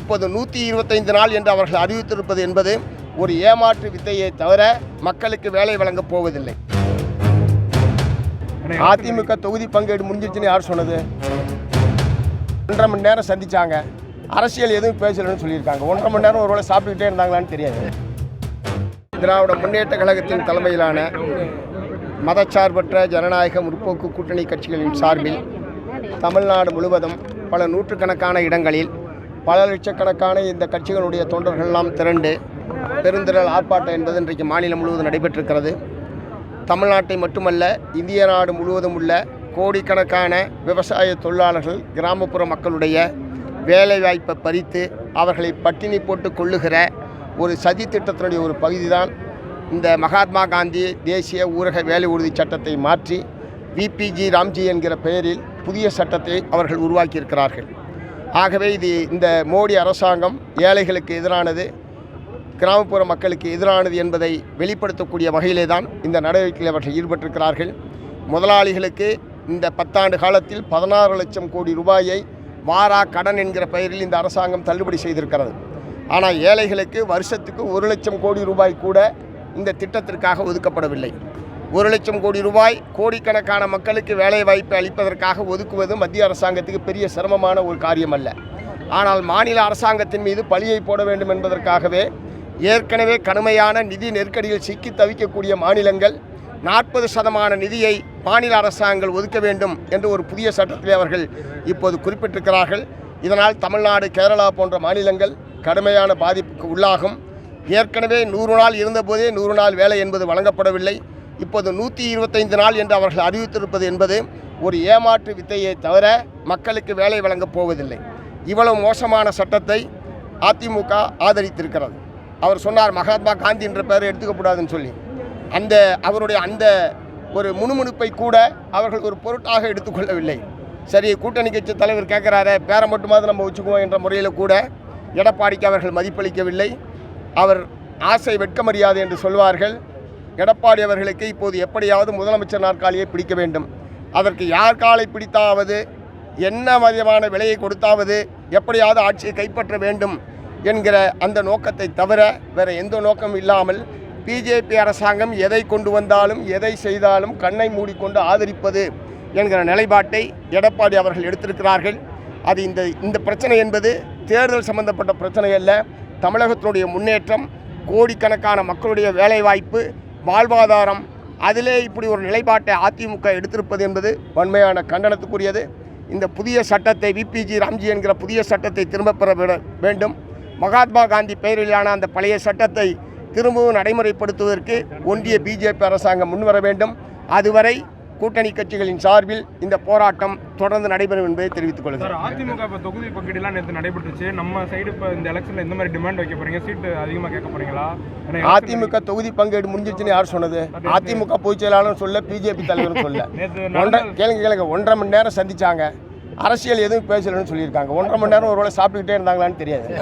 இப்போது நூற்றி இருபத்தைந்து நாள் என்று அவர்கள் அறிவித்திருப்பது என்பது ஒரு ஏமாற்று வித்தையை தவிர மக்களுக்கு வேலை வழங்கப் போவதில்லை. அதிமுக தொகுதி பங்கீடு முடிஞ்சிருச்சுன்னு யார் சொன்னது? ஒன்றரை மணி நேரம் சந்திச்சாங்க. அரசியல் எதுவும் பேசலன்னு சொல்லியிருக்காங்க. ஒன்றரை மணி நேரம் ஒருவேளை சாப்பிட்டுக்கிட்டே இருந்தாங்களான்னு தெரியாது. திராவிட முன்னேற்ற கழகத்தின் தலைமையிலான மதச்சார்பற்ற ஜனநாயக முற்போக்கு கூட்டணி கட்சிகளின் சார்பில் தமிழ்நாடு முழுவதும் பல நூற்றுக்கணக்கான இடங்களில் பல லட்சக்கணக்கான இந்த கட்சிகளுடைய தொண்டர்கள் எல்லாம் திரண்டு பெருந்திரள் ஆர்ப்பாட்டம் என்பது இன்றைக்கு மாநிலம் முழுவதும் நடைபெற்றிருக்கிறது. தமிழ்நாட்டை மட்டுமல்ல இந்திய நாடு முழுவதும் உள்ள கோடிக்கணக்கான விவசாய தொழிலாளர்கள் கிராமப்புற மக்களுடைய வேலைவாய்ப்பை பறித்து அவர்களை பட்டினி போட்டு கொள்ளுகிற ஒரு சதி திட்டத்தினுடைய ஒரு பகுதிதான் இந்த மகாத்மா காந்தி தேசிய ஊரக வேலை உறுதி சட்டத்தை மாற்றி விபிஜி ராம்ஜி என்கிற பெயரில் புதிய சட்டத்தை அவர்கள் உருவாக்கியிருக்கிறார்கள். ஆகவே இது இந்த மோடி அரசாங்கம் ஏழைகளுக்கு எதிரானது கிராமப்புற மக்களுக்கு எதிரானது என்பதை வெளிப்படுத்தக்கூடிய வகையிலே தான் இந்த நடவடிக்கையில் அவர்கள் ஈடுபட்டிருக்கிறார்கள். முதலாளிகளுக்கு இந்த பத்தாண்டு காலத்தில் பதினாறு லட்சம் கோடி ரூபாயை வாரா கடன் என்கிற பெயரில் இந்த அரசாங்கம் தள்ளுபடி செய்திருக்கிறது. ஆனால் ஏழைகளுக்கு வருஷத்துக்கு ஒரு லட்சம் கோடி ரூபாய் கூட இந்த திட்டத்திற்காக ஒதுக்கப்படவில்லை. ஒரு லட்சம் கோடி ரூபாய் கோடிக்கணக்கான மக்களுக்கு வேலை வாய்ப்பை அளிப்பதற்காக ஒதுக்குவது மத்திய அரசாங்கத்துக்கு பெரிய சிரமமான ஒரு காரியம் அல்ல ஆனால் மாநில அரசாங்கத்தின் மீது பழியை போட வேண்டும் என்பதற்காகவே ஏற்கனவே கடுமையான நிதி நெருக்கடியில் சிக்கி தவிக்கக்கூடிய மாநிலங்கள் நாற்பது சதமான நிதியை மாநில அரசாங்கங்கள் ஒதுக்க வேண்டும் என்று ஒரு புதிய சட்டத்திலே அவர்கள் இப்போது குறிப்பிட்டிருக்கிறார்கள். இதனால் தமிழ்நாடு கேரளா போன்ற மாநிலங்கள் கடுமையான பாதிப்புக்கு உள்ளாகும். ஏற்கனவே நூறு நாள் இருந்தபோதே நூறு நாள் வேலை என்பது வழங்கப்படவில்லை. இப்போது நூற்றி இருபத்தைந்து நாள் என்று அவர்கள் அறிவித்திருப்பது என்பது ஒரு ஏமாற்று வித்தையை தவிர மக்களுக்கு வேலை வழங்கப் போவதில்லை. இவ்வளவு மோசமான சட்டத்தை அதிமுக ஆதரித்திருக்கிறது. அவர் சொன்னார் மகாத்மா காந்தி என்ற பெயரை எடுத்துக்கக்கூடாதுன்னு சொல்லி. அந்த அவருடைய அந்த ஒரு முணுமுணுப்பை கூட அவர்கள் ஒரு பொருட்டாக எடுத்துக்கொள்ளவில்லை சரி கூட்டணி கட்சி தலைவர் கேட்குறாரு பேரை மட்டுமாவது நம்ம வச்சுக்குவோம் என்ற முறையில் கூட எடப்பாடிக்கு அவர்கள் மதிப்பளிக்கவில்லை. அவர் ஆசை வெட்கமறியாது என்று சொல்வார்கள். எடப்பாடி அவர்களுக்கு இப்போது எப்படியாவது முதலமைச்சர் நாற்காலியை பிடிக்க வேண்டும். அதற்கு யார் காலை பிடித்தாவது என்ன விதமான விலையை கொடுத்தாவது எப்படியாவது ஆட்சியை கைப்பற்ற வேண்டும் என்கிற அந்த நோக்கத்தை தவிர வேறு எந்த நோக்கம் இல்லாமல் பிஜேபி அரசாங்கம் எதை கொண்டு வந்தாலும் எதை செய்தாலும் கண்ணை மூடிக்கொண்டு ஆதரிப்பது என்கிற நிலைப்பாட்டை எடப்பாடி அவர்கள் எடுத்திருக்கிறார்கள். அது இந்த இந்த பிரச்சனை என்பது தேர்தல் சம்பந்தப்பட்ட பிரச்சனை அல்ல. தமிழகத்தினுடைய முன்னேற்றம் கோடிக்கணக்கான மக்களுடைய வேலைவாய்ப்பு வாழ்வாதாரம் அதிலே இப்படி ஒரு நிலைப்பாட்டை அதிமுக எடுத்திருப்பது என்பது வன்மையான கண்டனத்துக்குரியது. இந்த புதிய சட்டத்தை விபிஜி ராம்ஜி என்கிற புதிய சட்டத்தை திரும்பப் பெற வேண்டும். மகாத்மா காந்தி பெயரிலான அந்த பழைய சட்டத்தை திரும்பவும் நடைமுறைப்படுத்துவதற்கு ஒன்றிய பிஜேபி அரசாங்கம் முன்வர வேண்டும். அதுவரை கூட்டணி கட்சிகளின் சார்பில் இந்த போராட்டம் தொடர்ந்து நடைபெறும் என்பதை தெரிவித்துக் கொள்கிறேன். அதிமுக இப்போ தொகுதி பங்கீடுலாம் நேற்று நடைபெற்றுச்சு. நம்ம சைடு இப்போ இந்த எலெக்ஷனில் எந்த மாதிரி டிமாண்ட் வைக்க போறீங்க? சீட்டு அதிகமாக கேட்க போறீங்களா? அதிமுக தொகுதி பங்கீடு முடிஞ்சிருச்சுன்னு யார் சொன்னது? அதிமுக பொதுச் செயலாளரும் சொல்ல பிஜேபி தலைவரும் சொல்ல. ஒன்றரை கேளுங்க கேளுங்க. ஒன்றரை மணி நேரம் சந்திச்சாங்க. அரசியல் எதுவும் பேசலன்னு சொல்லியிருக்காங்க. ஒன்றரை மணி நேரம் ஒருவேளை சாப்பிட்டுக்கிட்டே இருந்தாங்களான்னு தெரியாது.